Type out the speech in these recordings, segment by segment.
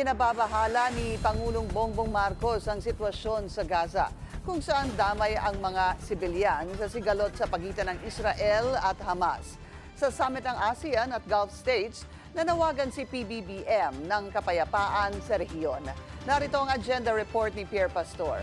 Ikinababahala ni Pangulong Bongbong Marcos ang sitwasyon sa Gaza kung saan damay ang mga sibilyan sa sigalot sa pagitan ng Israel at Hamas. Sa summit ng ASEAN at Gulf States, nanawagan si PBBM ng kapayapaan sa rehiyon. Narito ang agenda report ni Pierre Pastor.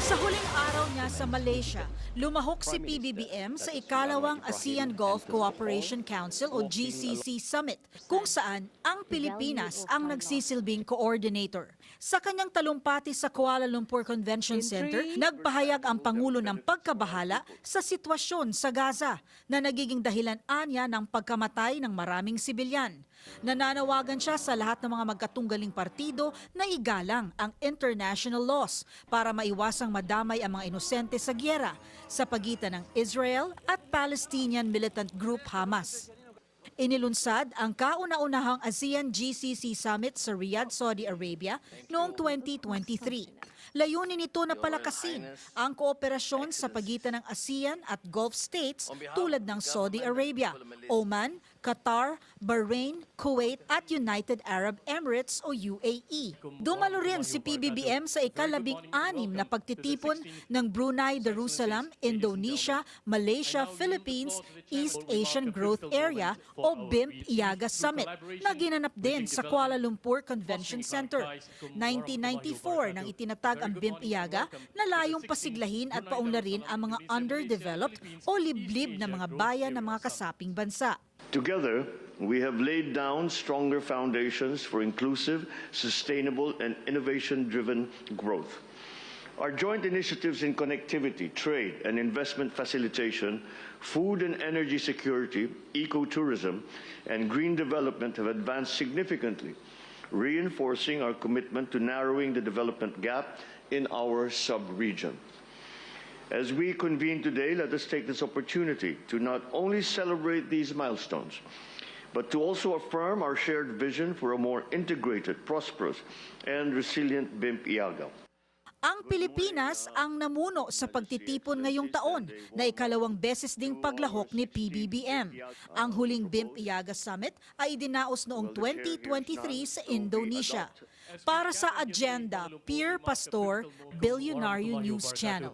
Sa huling araw niya sa Malaysia, lumahok si PBBM sa ikalawang ASEAN Gulf Cooperation Council o GCC Summit, kung saan ang Pilipinas ang nagsisilbing coordinator. Sa kanyang talumpati sa Kuala Lumpur Convention Center, nagpahayag ang Pangulo ng pagkabahala sa sitwasyon sa Gaza na nagiging dahilan anya ng pagkamatay ng maraming sibilyan. Nananawagan siya sa lahat ng mga magkatunggaling partido na igalang ang international laws para maiwasang madamay ang mga inosente sa gyera sa pagitan ng Israel at Palestinian militant group Hamas. Inilunsad ang kauna-unahang ASEAN GCC Summit sa Riyadh, Saudi Arabia noong 2023. Layunin nito na palakasin ang kooperasyon sa pagitan ng ASEAN at Gulf states tulad ng Saudi Arabia, Oman, Qatar, Bahrain, Kuwait at United Arab Emirates o UAE. Dumalo rin si PBBM sa ikalabing anim na pagtitipon ng Brunei Darussalam, Indonesia, Malaysia, Philippines, East Asian Growth Area o BIMP Iaga Summit na ginanap din sa Kuala Lumpur Convention Center. 1994 nang itinatag ang BIMP Iaga na layong pasiglahin at paunlarin ang mga underdeveloped o liblib na mga bayan ng mga kasaping bansa. Together, we have laid down stronger foundations for inclusive, sustainable, and innovation driven growth. Our joint initiatives in connectivity, trade, and investment facilitation, food and energy security, ecotourism, and green development have advanced significantly, reinforcing our commitment to narrowing the development gap in our sub-region. As we convene today, let us take this opportunity to not only celebrate these milestones, but to also affirm our shared vision for a more integrated, prosperous, and resilient BIMP Iaga. Ang Pilipinas ang namuno sa pagtitipon ngayong taon na ikalawang beses ding paglahok ni PBBM. Ang huling BIMP Iaga Summit ay idinaos noong 2023 sa Indonesia. Para sa Agenda, Pierre Pastor, Billionario News Channel.